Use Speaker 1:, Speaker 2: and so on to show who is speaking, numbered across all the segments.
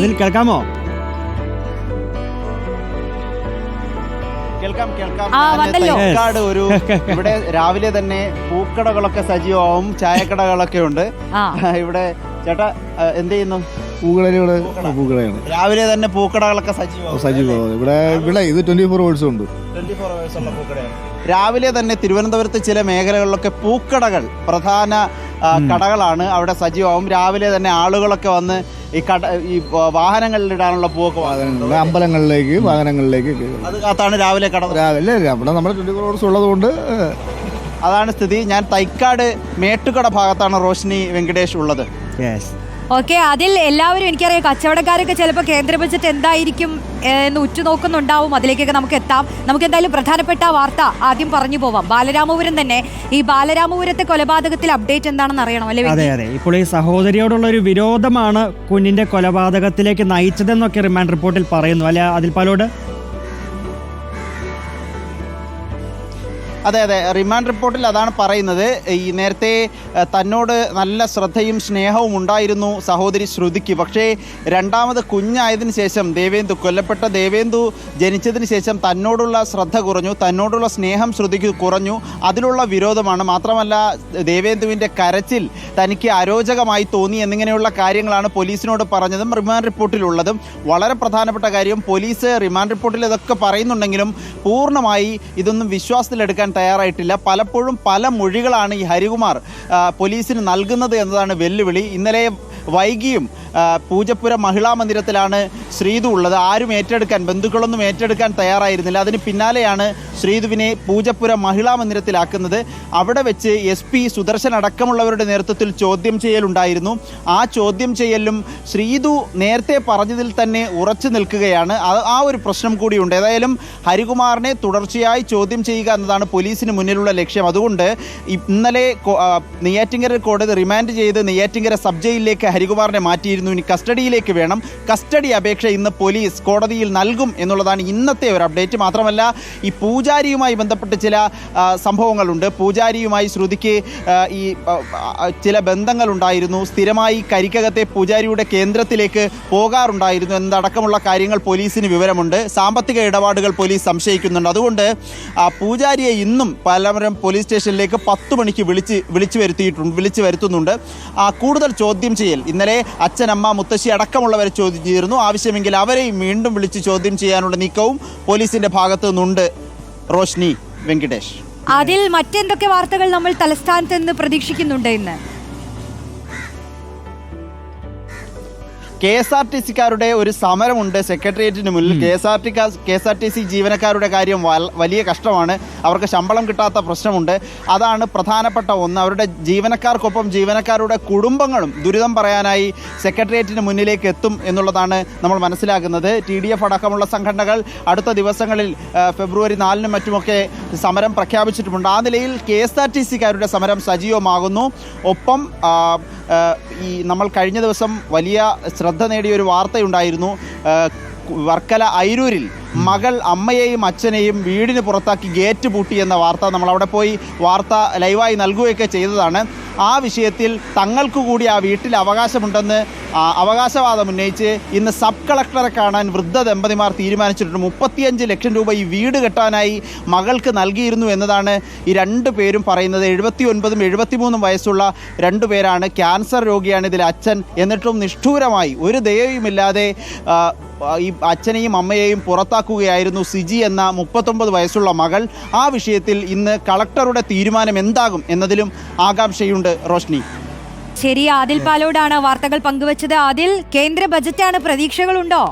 Speaker 1: അതിൽ കേൾക്കാമോ?
Speaker 2: കേൾക്കാം കേൾക്കാം.
Speaker 3: ആ,
Speaker 2: ഞാൻ
Speaker 3: വന്നല്ലോ.
Speaker 2: തൈക്കാട് ഒരു ഇവിടെ രാവിലെ തന്നെ പൂക്കടകളൊക്കെ സജീവമാവും ചായക്കടകളൊക്കെ ഉണ്ട്.
Speaker 3: ആ.
Speaker 2: ഇവിടെ ചേട്ടാ ആ, എന്ത് ചെയ്യുന്നു?
Speaker 4: പൂക്കളരിയുടെ പൂക്കളയാണ്.
Speaker 2: രാവിലെ തന്നെ പൂക്കടകളൊക്കെ സജീവമാവും
Speaker 4: സജീവമാണ് ഇവിടെ ഇവിടെ ഇത് ട്വന്റി ഫോർ അവേഴ്സും ഉണ്ട്.
Speaker 2: 24 hours ഉള്ള പൂക്കടയാണ്. രാവിലെ തന്നെ തിരുവനന്തപുരത്ത് ചില മേഖലകളിലൊക്കെ പൂക്കടകൾ പ്രധാന ആ, കടകളാണ് അവിടെ സജീവമാവും. രാവിലെ തന്നെ ആളുകളൊക്കെ വന്ന് ഈ കട ഈ വാഹനങ്ങളിൽ ഇടാനുള്ള പൂവൊക്കെ
Speaker 4: വാഹനങ്ങൾ അമ്പലങ്ങളിലേക്ക് വാഹനങ്ങളിലേക്ക്.
Speaker 2: അത് കാത്താണ് രാവിലെ കട
Speaker 4: രാവിലെ അവിടെ നമ്മുടെ ട്വന്റി ഫോർ ഉള്ളതുകൊണ്ട് ഉള്ളത്
Speaker 2: അതാണ് സ്ഥിതി. ഞാൻ തൈക്കാട് മേട്ടുകട ഭാഗത്താണ് റോഷിനി വെങ്കടേഷ് ഉള്ളത്.
Speaker 1: യെസ്
Speaker 3: ഓക്കെ അതിൽ എല്ലാവരും എനിക്കറിയാം കച്ചവടക്കാരൊക്കെ ചിലപ്പോൾ കേന്ദ്ര ബജറ്റ് എന്തായിരിക്കും എന്ന് ഉറ്റുനോക്കുന്നുണ്ടാവും. അതിലേക്കൊക്കെ നമുക്ക് എത്താം. നമുക്ക് എന്തായാലും പ്രധാനപ്പെട്ട വാർത്ത ആദ്യം പറഞ്ഞു പോവാം. ബാലരാമപുരം തന്നെ ഈ ബാലരാമപുരത്തെ കൊലപാതകത്തിൽ അപ്ഡേറ്റ് എന്താണെന്ന് അറിയണം അല്ലേ
Speaker 1: അതെ അതെ. ഇപ്പോൾ ഈ സഹോദരിയോടുള്ള ഒരു വിരോധമാണ് കുഞ്ഞിന്റെ കൊലപാതകത്തിലേക്ക് നയിച്ചതെന്നൊക്കെ റിമാൻഡ് റിപ്പോർട്ടിൽ പറയുന്നു. അല്ലെ അതിൽ പാലോട്?
Speaker 2: അതെ അതെ. റിമാൻഡ് റിപ്പോർട്ടിൽ അതാണ് പറയുന്നത്. ഈ നേരത്തെ തന്നോട് നല്ല ശ്രദ്ധയും സ്നേഹവും ഉണ്ടായിരുന്നു സഹോദരി ശ്രുതിക്ക്. പക്ഷേ രണ്ടാമത് കുഞ്ഞായതിനു ശേഷം ദേവേന്ദു കൊല്ലപ്പെട്ട ദേവേന്ദു ജനിച്ചതിന് ശേഷം തന്നോടുള്ള ശ്രദ്ധ കുറഞ്ഞു തന്നോടുള്ള സ്നേഹം ശ്രുതിക്ക് കുറഞ്ഞു. അതിലുള്ള വിരോധമാണ്. മാത്രമല്ല ദേവേന്ദുവിന്റെ കരച്ചിൽ തനിക്ക് അരോചകമായി തോന്നി എന്നിങ്ങനെയുള്ള കാര്യങ്ങളാണ് പോലീസിനോട് പറഞ്ഞതും റിമാൻഡ് റിപ്പോർട്ടിലുള്ളതും. വളരെ പ്രധാനപ്പെട്ട കാര്യം പോലീസ് റിമാൻഡ് റിപ്പോർട്ടിൽ ഇതൊക്കെ പറയുന്നുണ്ടെങ്കിലും പൂർണമായി ഇതൊന്നും വിശ്വാസത്തിലെടുക്കാൻ തയ്യാറായിട്ടില്ല. പലപ്പോഴും പല മൊഴികളാണ് ഈ ഹരികുമാർ പോലീസിന് നൽകുന്നത് എന്നതാണ് വെല്ലുവിളി. ഇന്നലെ വൈകിയും പൂജപ്പുര മഹിളാ മന്ദിരത്തിലാണ് ശ്രീതു ഉള്ളത്. ആരും ഏറ്റെടുക്കാൻ ബന്ധുക്കളൊന്നും ഏറ്റെടുക്കാൻ തയ്യാറായിരുന്നില്ല. അതിന് പിന്നാലെയാണ് ശ്രീതുവിനെ പൂജപ്പുര മഹിളാ മന്ദിരത്തിലാക്കുന്നത്. അവിടെ വെച്ച് എസ് പി സുദർശൻ അടക്കമുള്ളവരുടെ നേതൃത്വത്തിൽ ചോദ്യം ചെയ്യലുണ്ടായിരുന്നു ആ ചോദ്യം ചെയ്യലും ശ്രീതു നേരത്തെ പറഞ്ഞതിൽ തന്നെ ഉറച്ചു നിൽക്കുകയാണ്. ആ ഒരു പ്രശ്നം കൂടിയുണ്ട് ഏതായാലും ഹരികുമാറിനെ തുടർച്ചയായി ചോദ്യം ചെയ്യുക എന്നതാണ് പോലീസിന് മുന്നിലുള്ള ലക്ഷ്യം. അതുകൊണ്ട് ഇന്നലെ നെയ്യാറ്റിങ്കര കോടതി റിമാൻഡ് ചെയ്ത് നെയ്യാറ്റിങ്കര സബ് ജയിലിലേക്ക് ഹരികുമാറിനെ മാറ്റിയിരുന്നു. ഇനി കസ്റ്റഡിയിലേക്ക് വേണം. കസ്റ്റഡി അപേക്ഷ ഇന്ന് പോലീസ് കോടതിയിൽ നൽകും എന്നുള്ളതാണ് ഇന്നത്തെ ഒരു അപ്ഡേറ്റ്. മാത്രമല്ല ഈ പൂജാരിയുമായി ബന്ധപ്പെട്ട് ചില സംഭവങ്ങളുണ്ട്. പൂജാരിയുമായി ശ്രുതിക്ക് ഈ ചില ബന്ധങ്ങളുണ്ടായിരുന്നു. സ്ഥിരമായി കരിക്കകത്തെ പൂജാരിയുടെ കേന്ദ്രത്തിലേക്ക് പോകാറുണ്ടായിരുന്നു എന്നതടക്കമുള്ള കാര്യങ്ങൾ പോലീസിന് വിവരമുണ്ട്. സാമ്പത്തിക ഇടപാടുകൾ പോലീസ് സംശയിക്കുന്നുണ്ട്. അതുകൊണ്ട് പൂജാരിയെ ഇന്നും പാലാമരം പോലീസ് സ്റ്റേഷനിലേക്ക് പത്ത് മണിക്ക് വിളിച്ച് വിളിച്ചു വരുത്തിയിട്ടുണ്ട് വിളിച്ചു വരുത്തുന്നുണ്ട്. ആ കൂടുതൽ ചോദ്യം ചെയ്യൽ. ഇന്നലെ അച്ഛനമ്മ മുത്തശ്ശി അടക്കമുള്ളവരെ ചോദ്യം ചെയ്തിരുന്നു. ആവശ്യമെങ്കിൽ അവരെയും വീണ്ടും വിളിച്ച് ചോദ്യം ചെയ്യാനുള്ള നീക്കവും പോലീസിന്റെ ഭാഗത്തു നിന്നുണ്ട്. റോഷ്നി വെങ്കിടേഷ്.
Speaker 3: അതിൽ മറ്റെന്തൊക്കെ വാർത്തകൾ നമ്മൾ തലസ്ഥാനത്ത് നിന്ന് പ്രതീക്ഷിക്കുന്നുണ്ട് ഇന്ന്?
Speaker 2: കെ എസ് ആർ ടി സിക്കാരുടെ ഒരു സമരമുണ്ട്. സെക്രട്ടേറിയറ്റിന് മുന്നിൽ K S R T K S R T C ജീവനക്കാരുടെ കാര്യം വലിയ കഷ്ടമാണ്. അവർക്ക് ശമ്പളം കിട്ടാത്ത പ്രശ്നമുണ്ട്. അതാണ് പ്രധാനപ്പെട്ട ഒന്ന്. അവരുടെ ജീവനക്കാർക്കൊപ്പം ജീവനക്കാരുടെ കുടുംബങ്ങളും ദുരിതം പറയാനായി സെക്രട്ടേറിയറ്റിന് മുന്നിലേക്ക് എത്തും എന്നുള്ളതാണ് നമ്മൾ മനസ്സിലാക്കുന്നത്. ടി ഡി എഫ് അടക്കമുള്ള സംഘടനകൾ അടുത്ത ദിവസങ്ങളിൽ ഫെബ്രുവരി നാലിനും മറ്റുമൊക്കെ സമരം പ്രഖ്യാപിച്ചിട്ടുമുണ്ട്. ആ നിലയിൽ കെ എസ് ആർ ടി സിക്കാരുടെ സമരം സജീവമാകുന്നു. ഒപ്പം ഈ നമ്മൾ കഴിഞ്ഞ ദിവസം വലിയ ശ്രദ്ധ നേടിയ ഒരു വാർത്തയുണ്ടായിരുന്നു. വർക്കല ഐരൂരിൽ മകൾ അമ്മയെയും അച്ഛനെയും വീടിന് പുറത്താക്കി ഗേറ്റ് പൂട്ടി എന്ന വാർത്ത നമ്മൾ അവിടെ പോയി വാർത്ത ലൈവായി നൽകുകയൊക്കെ ചെയ്തതാണ്. ആ വിഷയത്തിൽ തങ്ങൾക്ക് കൂടി ആ വീട്ടിൽ അവകാശമുണ്ടെന്ന് അവകാശവാദം ഉന്നയിച്ച് ഇന്ന് സബ് കളക്ടറെ കാണാൻ വൃദ്ധ ദമ്പതിമാർ തീരുമാനിച്ചിട്ടുണ്ട്. മുപ്പത്തിയഞ്ച് ലക്ഷം രൂപ ഈ വീട് കെട്ടാനായി മകൾക്ക് നൽകിയിരുന്നു എന്നതാണ് ഈ രണ്ട് പേരും പറയുന്നത്. എഴുപത്തി ഒൻപതും എഴുപത്തിമൂന്നും വയസ്സുള്ള രണ്ടു പേരാണ്. ക്യാൻസർ രോഗിയാണ് ഇതിൽ അച്ഛൻ. എന്നിട്ടും നിഷ്ഠൂരമായി ഒരു ദയവുമില്ലാതെ ഈ അച്ഛനെയും അമ്മയെയും പുറത്താക്കുകയായിരുന്നു സിജി എന്ന മുപ്പത്തൊമ്പത് വയസ്സുള്ള മകൾ. ആ വിഷയത്തിൽ ഇന്ന് കളക്ടറുടെ തീരുമാനം എന്താകും എന്നതിലും ആകാംക്ഷയുണ്ട് റോഷ്നി.
Speaker 3: ശരി ആദിൽ പാലോടാണ് വാർത്തകൾ പങ്കുവച്ചത്. ആദിൽ കേന്ദ്ര ബജറ്റാണ് പ്രതീക്ഷകളുണ്ടോ?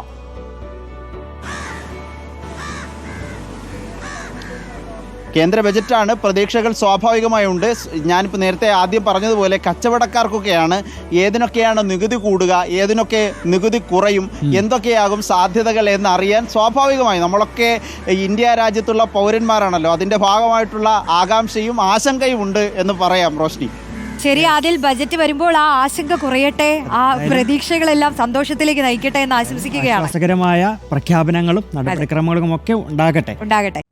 Speaker 2: കേന്ദ്ര ബജറ്റാണ്. പ്രതീക്ഷകൾ സ്വാഭാവികമായുണ്ട്. ഞാനിപ്പോൾ നേരത്തെ ആദ്യം പറഞ്ഞതുപോലെ കച്ചവടക്കാർക്കൊക്കെയാണ് ഏതിനൊക്കെയാണ് നികുതി കൂടുക ഏതിനൊക്കെ നികുതി കുറയും എന്തൊക്കെയാകും സാധ്യതകൾ എന്നറിയാൻ സ്വാഭാവികമായി നമ്മളൊക്കെ ഇന്ത്യ രാജ്യത്തുള്ള പൗരന്മാരാണല്ലോ. അതിന്റെ ഭാഗമായിട്ടുള്ള ആകാംക്ഷയും ആശങ്കയും ഉണ്ട് എന്ന് പറയാം റോഷ്നി.
Speaker 3: ശരി അതിൽ ബജറ്റ് വരുമ്പോൾ ആ ആശങ്ക കുറയട്ടെ? ആ പ്രതീക്ഷകളെല്ലാം സന്തോഷത്തിലേക്ക് നയിക്കട്ടെ എന്ന് ആശംസിക്കുകയാണ്.
Speaker 1: പ്രഖ്യാപനങ്ങളും നടപടിക്രമങ്ങളും ഒക്കെ ഉണ്ടാകട്ടെ.
Speaker 3: ഉണ്ടാകട്ടെ.